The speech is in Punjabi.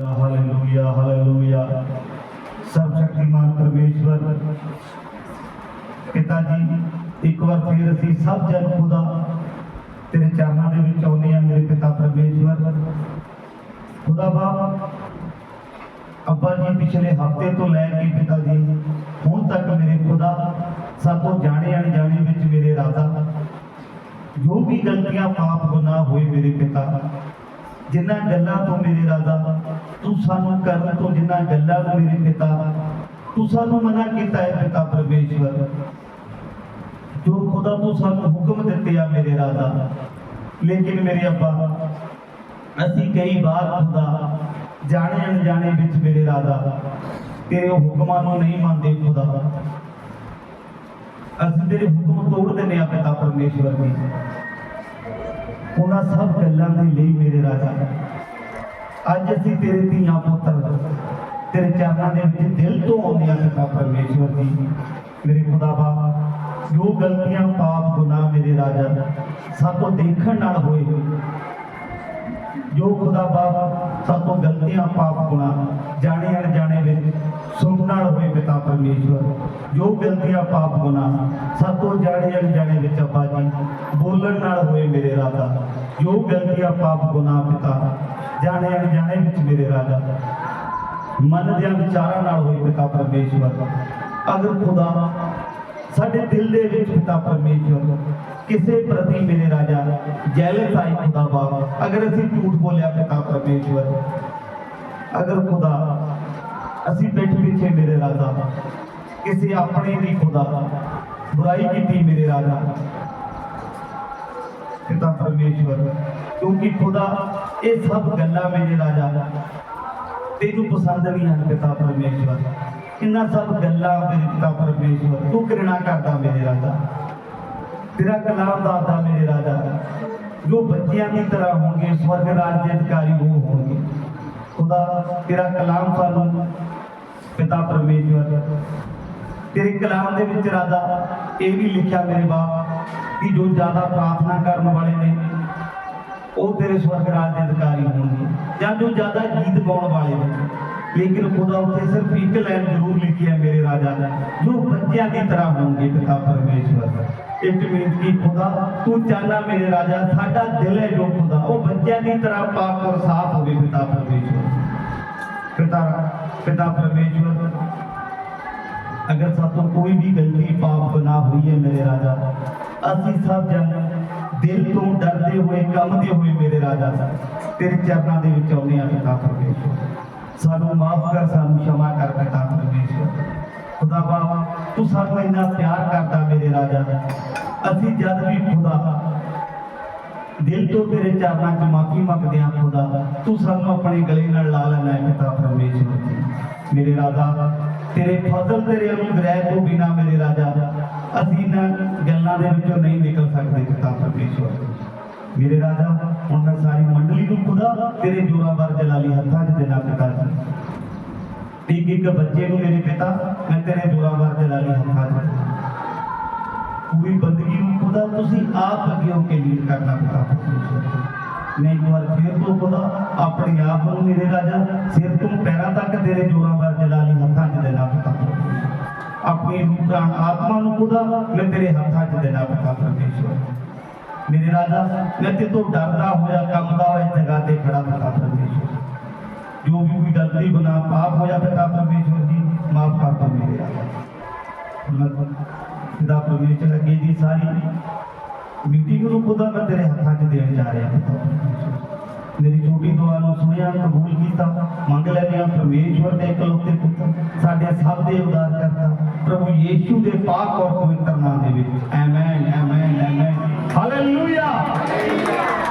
ਹਾਲੇਲੂਇਆ ਹਾਲੇਲੂਇਆ ਸਰਬ ਸ਼ਕਤੀਮਾਨ ਪਰਮੇਸ਼ਵਰ ਪਿਤਾ ਜੀ ਇੱਕ ਵਾਰ ਫਿਰ ਅਸੀਂ ਸਭ ਜਨ ਖੁਦਾ ਤੇਰੇ ਚਰਨਾਂ ਦੇ ਵਿੱਚ ਆਉਂਦੇ ਆ ਮੇਰੇ ਪਿਤਾ ਪਰਮੇਸ਼ਵਰ ਖੁਦਾ ਬਾਪ ਅੱਬਾ ਜੀ ਪਿਛਲੇ ਹਫ਼ਤੇ ਤੋਂ ਲੈ ਕੇ ਪਿਤਾ ਜੀ ਹੁਣ ਤੱਕ ਮੇਰੇ ਖੁਦਾ ਸਾਤੋਂ ਜਾਣੇ ਅਣਜਾਣੇ ਵਿੱਚ ਮੇਰੇ ਰਾਜਾ ਜੋ ਵੀ ਗਲਤੀਆਂ ਪਾਪ ਗੁਨਾਹ ਹੋਏ ਮੇਰੇ ਪਿਤਾ ਜਿਨ੍ਹਾਂ ਗੱਲਾਂ ਤੋਂ ਮੇਰੇ ਰਾਜਾ, ਤੂੰ ਸਾਨੂੰ ਕਰਨ ਤੋਂ ਜਿਨ੍ਹਾਂ ਗੱਲਾਂ ਤੋਂ ਮੇਰੇ ਪਿਤਾ, ਤੂੰ ਸਾਨੂੰ ਮਨਾ ਕੀਤਾ ਹੈ ਪਿਤਾ ਪਰਮੇਸ਼ਵਰ। ਜੋ ਖੁਦਾ ਤੂੰ ਸਾਨੂੰ ਹੁਕਮ ਦਿੱਤੇ ਆ ਮੇਰੇ ਰਾਜਾ, ਲੇਕਿਨ ਮੇਰੇ ਅੱਬਾ, ਅਸੀਂ ਕਈ ਵਾਰ ਖੁਦਾ ਜਾਣੇ ਅਣਜਾਣੇ ਵਿੱਚ ਮੇਰੇ ਰਾਜਾ, ਤੇਰੇ ਹੁਕਮਾਂ ਨੂੰ ਨਹੀਂ ਮੰਨਦੇ ਖੁਦਾ। ਅਸੀਂ ਤੇਰੇ ਹੁਕਮ ਤੋੜ ਦਿੰਦੇ ਆ ਪਿਤਾ ਪਰਮੇਸ਼ਵਰ ਜੀ। ਉਹਨਾਂ ਸਭ ਗੱਲਾਂ ਦੇ ਲਈ ਮੇਰੇ ਰਾਜਾ। ਅੱਜ ਅਸੀਂ ਤੇਰੇ ਧੀਆਂ ਪੁੱਤਰ, ਤੇਰੇ ਚਰਨਾਂ ਦੇ ਵਿੱਚ ਦਿਲ ਤੋਂ ਆਉਂਦੀਆਂ ਆ ਪਿਤਾ ਪਰਮੇਸ਼ਵਰ ਜੀ। ਮੇਰੇ ਖੁਦਾ ਬਾਪ ਜੋ ਗਲਤੀਆਂ, ਪਾਪ, ਗੁਨਾਹ ਮੇਰੇ ਰਾਜਾ ਸਭ ਸਾਤੋਂ ਦੇਖਣ ਨਾਲ ਹੋਏ। ਜੋ ਖੁਦਾ ਬਾਪ ਸਾਤੋਂ ਗਲਤੀਆਂ ਪਾਪ ਗੁਨਾਹ ਜਾਣੇ ਅਣਜਾਣੇ ਵਿੱਚ ਸੁਣਨ ਨਾਲ ਹੋਏ ਪਿਤਾ ਪਰਮੇਸ਼ਵਰ। ਜੋ ਗਲਤੀਆਂ ਪਾਪ ਗੁਨਾਹ ਸਾਤੋਂ ਜਾਣੇ ਅਣਜਾਣੇ ਵਿੱਚ ਅੱਬਾ ਜੀ ਬੋਲਣ ਨਾਲ ਹੋਏ ਮੇਰੇ ਰਾਜਾ। ਜੋ ਗਲਤੀਆਂ ਪਾਪ ਗੁਨਾਹ ਪਿਤਾ, ਜਾਣੇ ਅਣਜਾਣੇ ਵਿੱਚ ਮੇਰੇ ਰਾਜਾ। ਮਨ ਦੇ ਵਿਚਾਰਾਂ ਨਾਲ ਹੋਈ ਪਿਤਾ ਪਰਮੇਸ਼ਵਰ। ਅਗਰ ਖੁਦਾ ਸਾਡੇ ਦਿਲ ਦੇ ਵਿੱਚ ਪਿਤਾ ਪਰਮੇਸ਼ਵਰ ਕਿਸੇ ਪ੍ਰਤੀ ਮੇਰੇ ਰਾਜਾ ਜੈਲਸ ਆਈ ਖੁਦਾ ਬਾਪ ਅਗਰ ਅਸੀਂ ਝੂਠ ਬੋਲਿਆ ਪਿਤਾ ਪਰਮੇਸ਼ਵਰ। ਅਗਰ ਖੁਦਾ ਅਸੀਂ ਪਿੱਠ ਪਿੱਛੇ ਮੇਰੇ ਰਾਜਾ, ਕਿਸੇ ਆਪਣੇ ਦੀ ਖੁਦਾ ਬੁਰਾਈ ਕੀਤੀ ਮੇਰੇ ਰਾਜਾ ਪਿਤਾ ਪਰਮੇਸ਼ਵਰ, ਕਿਉਂਕਿ ਖੁਦਾ ਇਹ ਸਭ ਗੱਲਾਂ ਮੇਰੇ ਰਾਜਾ, ਤੈਨੂੰ ਪਸੰਦ ਨਹੀਂ ਹਨ ਪਿਤਾ ਪਰਮੇਸ਼ਵਰ। ਇਹਨਾਂ ਸਭ ਗੱਲਾਂ ਮੇਰੇ ਪਿਤਾ ਪਰਮੇਸ਼ਵਰ, ਤੂੰ ਕਿਰਣਾ ਕਰਦਾ ਮੇਰੇ ਰਾਜਾ। ਤੇਰਾ ਕਲਾਮ ਦਾਦਾ ਮੇਰੇ ਰਾਜਾ। ਜੋ ਬੱਚਿਆਂ ਦੀ ਤਰ੍ਹਾਂ ਹੋਣਗੇ, ਸਵਰਗ ਰਾਜ ਦੇ ਅਧਿਕਾਰੀ ਉਹ ਹੋਣਗੇ। ਖੁਦਾ, ਤੇਰਾ ਕਲਾਮ ਸਾਨੂੰ ਪਿਤਾ ਪਰਮੇਸ਼ਵਰ, ਤੇਰੇ ਕਲਾਮ ਦੇ ਵਿੱਚ ਰਾਜਾ ਇਹ ਵੀ ਲਿਖਿਆ ਮੇਰੇ ਬਾਪ ਕਿ ਜੋ ਜ਼ਿਆਦਾ ਪ੍ਰਾਰਥਨਾ ਕਰਨ ਵਾਲੇ ਨੇ, ਉਹ ਤੇਰੇ ਸਵਰਗ ਰਾਜ ਦੇ ਅਧਿਕਾਰੀ ਹੋਣਗੇ। ਜਾਂ ਜੋ ਜ਼ਿਆਦਾ ਗੀਤ ਗਾਉਣ ਵਾਲੇ ਨੇ। ਲੇਕਿਨ ਖੁਦਾ ਉੱਥੇ ਸਿਰਫ ਇੱਕ ਲਾਈਨ ਜ਼ਰੂਰ ਲਿਖੀ ਹੈ ਮੇਰੇ ਰਾਜਾ ਦਾ, ਜੋ ਬੱਚਿਆਂ ਦੀ ਤਰ੍ਹਾਂ ਹੋਣਗੇ ਪਿਤਾ ਪਰਮੇਸ਼ਵਰ। ਇਹ ਬੇਨਤੀ ਖੁਦਾ ਤੂੰ ਚਾਹਨਾ ਮੇਰੇ ਰਾਜਾ, ਸਾਡਾ ਦਿਲ ਹੈ ਜੋ ਖੁਦਾ ਉਹ ਬੱਚਿਆਂ ਦੀ ਤਰ੍ਹਾਂ ਪਾਕ ਔਰ ਸਾਫ਼ ਹੋਵੇ ਪਿਤਾ ਪਰਮੇਸ਼ਵਰ। ਪਿਤਾ ਪਿਤਾ ਪਰਮੇਸ਼ਵਰ, ਅਗਰ ਸਾਤੋਂ ਕੋਈ ਵੀ ਗਲਤੀ ਪਾਪ ਗੁਨਾਹ ਹੋਈ ਹੈ ਮੇਰੇ ਰਾਜਾ, ਅਸੀਂ ਸਭ ਜਨ ਦਿਲ ਤੋਂ ਡਰਦੇ ਹੋਏ ਕੰਮਦੇ ਹੋਏ ਮੇਰੇ ਰਾਜਾ। ਤੇਰੇ ਚਰਨਾਂ ਦੇ ਵਿੱਚ ਆਉਂਦੇ ਆ ਪਿਤਾ ਪਰਮੇਸ਼ਵਰ। ਸਾਨੂੰ ਮਾਫ ਕਰ, ਸਾਨੂੰ ਸ਼ਮਾ ਕਰ ਪਿਤਾ ਪਰਮੇਸ਼ਵਰ। ਖੁਦਾ ਬਾਪ ਤੂੰ ਸਾਨੂੰ ਇੰਨਾ ਪਿਆਰ ਕਰਦਾ ਮੇਰੇ ਰਾਜਾ ਅਸੀਂ ਜਦ ਵੀ ਖੁਦਾ ਦਿਲ ਤੋਂ ਤੇਰੇ ਚਰਨਾਂ 'ਚ ਮਾਫੀ ਮੰਗਦੇ ਹਾਂ ਖੁਦਾ ਤੂੰ ਸਾਨੂੰ ਆਪਣੇ ਗਲੇ ਨਾਲ ਲਾ ਲੈਣਾ ਪਿਤਾ ਪਰਮੇਸ਼ਵਰ ਮੇਰੇ ਰਾਜਾ, ਤੇਰੇ ਫਜ਼ਲ ਤੇਰੇ ਅਨੁਗ੍ਰਹਿ ਤੋਂ ਬਿਨਾ ਮੇਰੇ ਰਾਜਾ, ਅਸੀਂ ਇਹਨਾਂ ਗੱਲਾਂ ਦੇ ਵਿੱਚੋਂ ਨਹੀਂ ਨਿਕਲ ਸਕਦੇ ਪਿਤਾ ਪਰਮੇਸ਼ਵਰ ਮੇਰੇ ਰਾਜਾ, ਹੁਣ ਮੈਂ ਸਾਰੀ ਮੰਡਲੀ ਨੂੰ ਖੁਦਾ ਤੇਰੇ ਜੋਰਾਂ ਬਾਰ ਜਲਾਲੀ ਹੱਥਾਂ 'ਚ ਦੇਣਾ ਪਿਤਾ ਜੀ ਇੱਕ ਇੱਕ ਬੱਚੇ ਨੂੰ ਮੇਰੇ ਪਿਤਾ ਮੈਂ ਤੇਰੇ ਜੋਰਾਂ ਬਾਰ ਜਲਾਲੀ ਹੱਥਾਂ 'ਚ ਦੇਣਾ। ਪੂਰੀ ਬੰਦਗੀ ਨੂੰ ਖੁਦਾ ਤੁਸੀਂ ਆਪ ਅੱਗੇ ਹੋ ਕੇ ਲੀਡ ਕਰਨਾ ਪਿਤਾ ਪਰਮੇਸ਼ਵਰ ਮੈਂ ਇੱਕ ਵਾਰ ਫਿਰ ਤੋਂ ਖੁਦਾ ਆਪਣੇ ਆਪ ਨੂੰ ਮੇਰੇ ਰਾਜਾ ਸਿਰ ਤੋਂ ਪੈਰਾਂ ਤੱਕ ਤੇਰੇ ਜੋਰਾਂ ਬਾਰ ਜਲਾਲੀ ਹੱਥਾਂ 'ਚ ਦੇਣਾ ਪਿਤਾ ਪਰਮੇਸ਼ਵਰ। ਆਪਣੀ ਰੂਹ ਪ੍ਰਾਣ ਆਤਮਾ ਨੂੰ ਖੁਦਾ ਮੈਂ ਤੇਰੇ ਹੱਥਾਂ 'ਚ ਦੇਣਾ ਪਿਤਾ ਪਰਮੇਸ਼ਵਰ ਮੇਰੇ ਰਾਜਾ ਮੈਂ ਤੇ ਤੋਂ ਡਰਦਾ ਹੋਇਆ ਕੰਬਦਾ ਹੋਇਆ ਜਗ੍ਹਾ ਤੇ ਖੜਾ ਪਿਤਾ ਪਰਮੇਸ਼ਵਰ ਜੋ ਵੀ ਕੋਈ ਗਲਤੀ ਗੁਨਾਹ ਪਾਪ ਹੋਇਆ ਪਿਤਾ ਪਰਮੇਸ਼ਵਰ ਜੀ ਮਾਫ ਕਰ ਦੋ ਮੇਰੇ ਪਿਤਾ ਪਰਮੇਸ਼ਵਰ ਅੱਗੇ ਦੀ ਸਾਰੀ ਮੀਟਿੰਗ ਨੂੰ ਖੁਦਾ ਮੈਂ ਤੇਰੇ ਹੱਥਾਂ 'ਚ ਦੇਣ ਜਾ ਰਿਹਾ ਮੇਰੀ ਛੋਟੀ ਦੁਆ ਨੂੰ ਸੁਣਿਆ, ਕਬੂਲ ਕੀਤਾ, ਮੰਗ ਲੈਂਦੇ ਹਾਂ ਪਰਮੇਸ਼ਵਰ ਦੇ ਇਕਲੌਤੇ ਪੁੱਤਰ ਸਾਡੇ ਸਭ ਦੇ ਉਦਾਰ ਕਰਤਾ। ਪ੍ਰਭੂ ਯੀਸ਼ੂ ਦੇ ਪਾਕ ਔਰ ਪਵਿੱਤਰ ਨਾਮ ਦੇ ਵਿੱਚ। ਆਮੇਨ